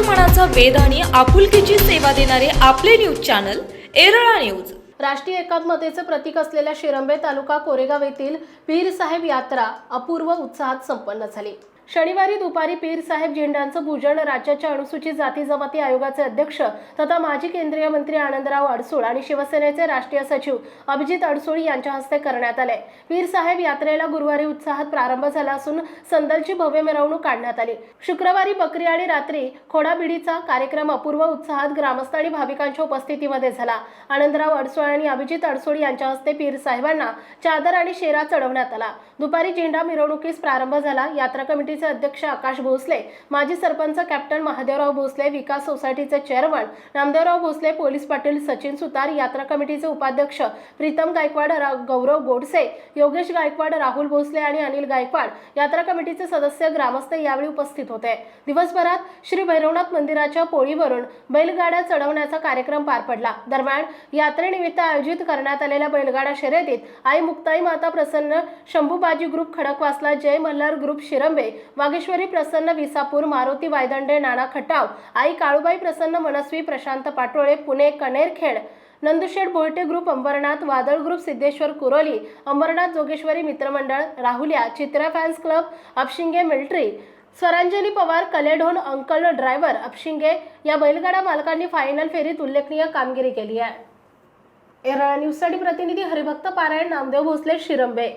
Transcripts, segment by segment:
मनाचा वेध आणि आपुलकीची सेवा देणारे आपले न्यूज चॅनल एरळा न्यूज. राष्ट्रीय एकात्मतेचे प्रतीक असलेल्या शिरंबे तालुका कोरेगाव येथील वीरसाहेब यात्रा अपूर्व उत्साहात संपन्न झाली. शनिवारी दुपारी पीर साहेब झेंड्यांचं पूजन राज्याच्या अनुसूचित जाती जमाती आयोगाचे अध्यक्ष तथा माजी केंद्रीय मंत्री आनंदराव अडसूळ आणि शिवसेनेचे राष्ट्रीय सचिव अभिजित अडसूळ यांच्या हस्ते करण्यात आले. पीर साहेब यात्रेला गुरुवारी उत्साहात प्रारंभ झाला असून संदलची भव्य मिरवणूक काढण्यात आली. शुक्रवारी बकरी आणि रात्री खोडाबिडीचा कार्यक्रम अपूर्व उत्साहात ग्रामस्थ आणि भाविकांच्या उपस्थितीमध्ये झाला. आनंदराव अडसूळ आणि अभिजित अडसूळ यांच्या हस्ते पीर साहेबांना चादर आणि शेरा चढवण्यात आला. दुपारी झेंडा मिरवणुकीस प्रारंभ झाला. यात्रा कमिटी समितीचे अध्यक्ष आकाश भोसले माजी सरपंच कॅप्टन महादेवराव भोसले विकास सोसायटीचे चेअरमन नामदेवराव भोसले पोलीस पाटील सचिन सुतार यात्रा कमिटीचे उपाध्यक्ष प्रीतम गायकवाड गौरव गोडसे योगेश गायकवाड राहुल भोसले आणि अनिल गायकवाड यात्रा कमिटीचे सदस्य ग्रामस्थ यावेळी उपस्थित होते. दिवसभरात श्री भैरवनाथ मंदिराच्या पोळीवरून बैलगाड्या चढवण्याचा कार्यक्रम पार पडला. दरम्यान यात्रेनिमित्त आयोजित करण्यात आलेल्या बैलगाडा शर्यतीत आई मुक्ताई माता प्रसन्न शंभूबाजी ग्रुप खडकवासला जय मल्हार ग्रुप शिरंबे वागेश्वरी प्रसन्न विसापूर मारुती वायदंडे नाना खटाव आई काळूबाई प्रसन्न मनस्वी प्रशांत पाटोळे पुणे कनेरखेड नंदुशेठ बोलटे ग्रुप अंबरनाथ वादळ ग्रुप सिद्धेश्वर कुरोली अंबरनाथ जोगेश्वरी मित्रमंडळ Rahulya Chitra fans club Apshinge military Swaranjali Pawar Kaledhon uncle driver Apshinge या बैलगाडा मालकांनी फायनल फेरीत उल्लेखनीय कामगिरी केली आहे. एरळा न्यूजसाठी प्रतिनिधी हरिभक्त पारायण नामदेव भोसले शिरंबे.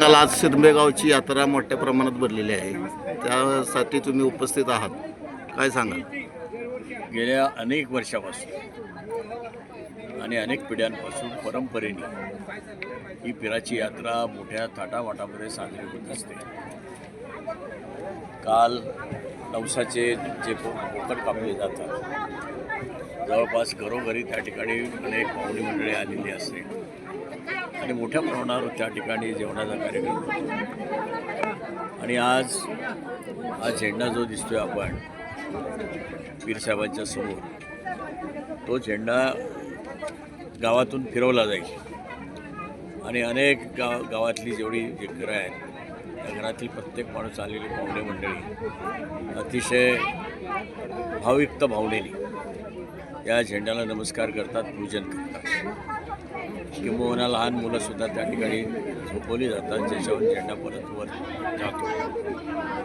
काल आज सिरंबेगावची यात्रा मोठ्या प्रमाणात भरलेली आहे. त्यासाठी तुम्ही उपस्थित आहात. काय सांगाल? गेल्या अनेक वर्षापासून आणि अनेक पिढ्यांपासून परंपरेने ही पिराची यात्रा मोठ्या थाटावाटामध्ये साजरी होत असते. काल नवसाचे जे पो- कापले जातात जवळपास घरोघरी त्या ठिकाणी अनेक पाहुणी मंडळी आलेली असते. आणि मोठ्या प्रमाणावर त्या ठिकाणी जेवणाचा कार्यक्रम होतो. आणि आज हा झेंडा जो दिसतोय आपण पीरसाहेबांच्या समोर तो झेंडा गावातून फिरवला जाईल. आणि अनेक गाव गावातली जेवढी जे घरं आहेत त्या घरातील प्रत्येक माणूस आलेली पाहुणे मंडळी अतिशय भाविकता भावलेली या झेंड्याला नमस्कार करतात पूजन करतात. किंबहुना लहान मुलंसुद्धा त्या ठिकाणी झोपवली जातात ज्याच्यावर झेंडा परत वर जातो.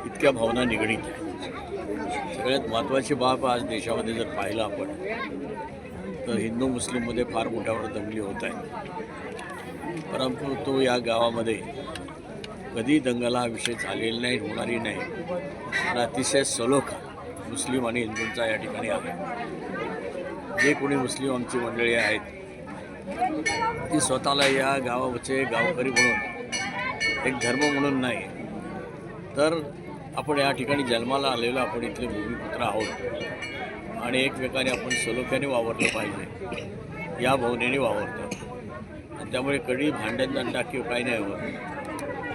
इतक्या भावना निगडीत आहेत. सगळ्यात महत्त्वाची बाब आज देशामध्ये जर पाहिलं आपण तर हिंदू मुस्लिममध्ये फार मोठ्यावर दंगली होत आहे परंतु तो या गावामध्ये कधी दंगला हा विषय झालेला नाही होणारी नाही. आणि अतिशय सलोखा मुस्लिम आणि हिंदूंचा या ठिकाणी आहे. जे कोणी मुस्लिम आमची मंडळी आहेत ती स्वतःला या गावाचे गावकरी म्हणून एक धर्म म्हणून नाही. तर आपण या ठिकाणी जन्माला आलेलो आपण इथले भूमिपुत्र आहोत. आणि एकमेकाने आपण सलोख्याने वावरलं पाहिजे. या भावनेने वावरतो. आणि त्यामुळे कधी भांडण दंडा किंवा काही नाही होत.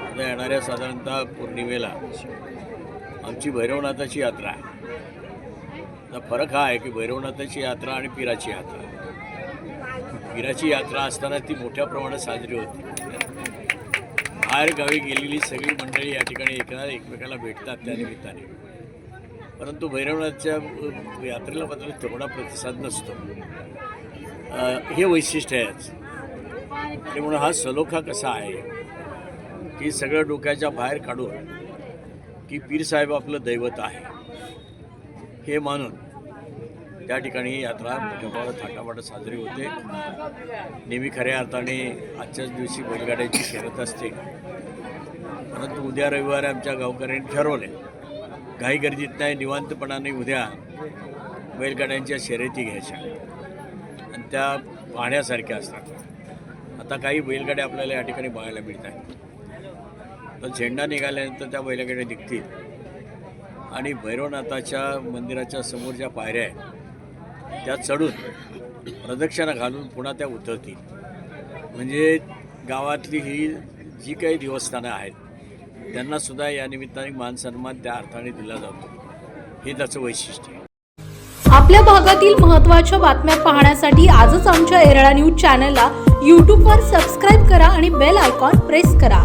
आता येणाऱ्या साधारणतः पौर्णिमेला आमची भैरवनाथाची यात्रा आहे. आता फरक हा आहे की भैरवनाथाची यात्रा आणि पिराची यात्रा. वीराची यात्रा असताना ती मोठ्या प्रमाणात साजरी होती. बाहेरगावी गेलेली सगळी मंडळी या ठिकाणी एकला एकमेकाला भेटतात त्या निमित्ताने. परंतु भैरवनाथच्या यात्रेला मात्र तेवढा प्रतिसाद नसतो. हे वैशिष्ट्य आहेच आणि म्हणून हा सलोखा कसा आहे की सगळं डोक्याच्या बाहेर काढून की पीरसाहेब आपलं दैवत आहे हे मानून त्या ठिकाणी ही यात्रा मोठ्या प्रमाणात थाटामाटात साजरी होते. नेहमी खऱ्या अर्थाने आजच्याच दिवशी बैलगाड्याची शर्यत असते. परंतु उद्या रविवारी आमच्या गावकऱ्यांनी ठरवले घाई गर्दीत नाही निवांतपणाने उद्या बैलगाड्यांच्या शर्यती घ्यायच्या. आणि त्या पाहण्यासारख्या असतात. आता काही बैलगाड्या आपल्याला या ठिकाणी बघायला मिळत आहेत. तर झेंडा निघाल्यानंतर त्या बैलगाड्या निघतील. आणि भैरवनाथाच्या मंदिराच्या समोर ज्या पायऱ्या आहेत त्या चढून प्रदक्षिणा घालून पुन्हा त्या उतरतील. म्हणजे गावातली ही जी काही देवस्थानं आहेत त्यांनासुद्धा या निमित्ताने मानसन्मान त्या अर्थाने दिला जातो. हे त्याचं वैशिष्ट्य आहे. आपल्या भागातील महत्त्वाच्या बातम्या पाहण्यासाठी आजच आमच्या एरळा न्यूज चॅनलला यूट्यूबवर सबस्क्राईब करा आणि बेल आयकॉन प्रेस करा.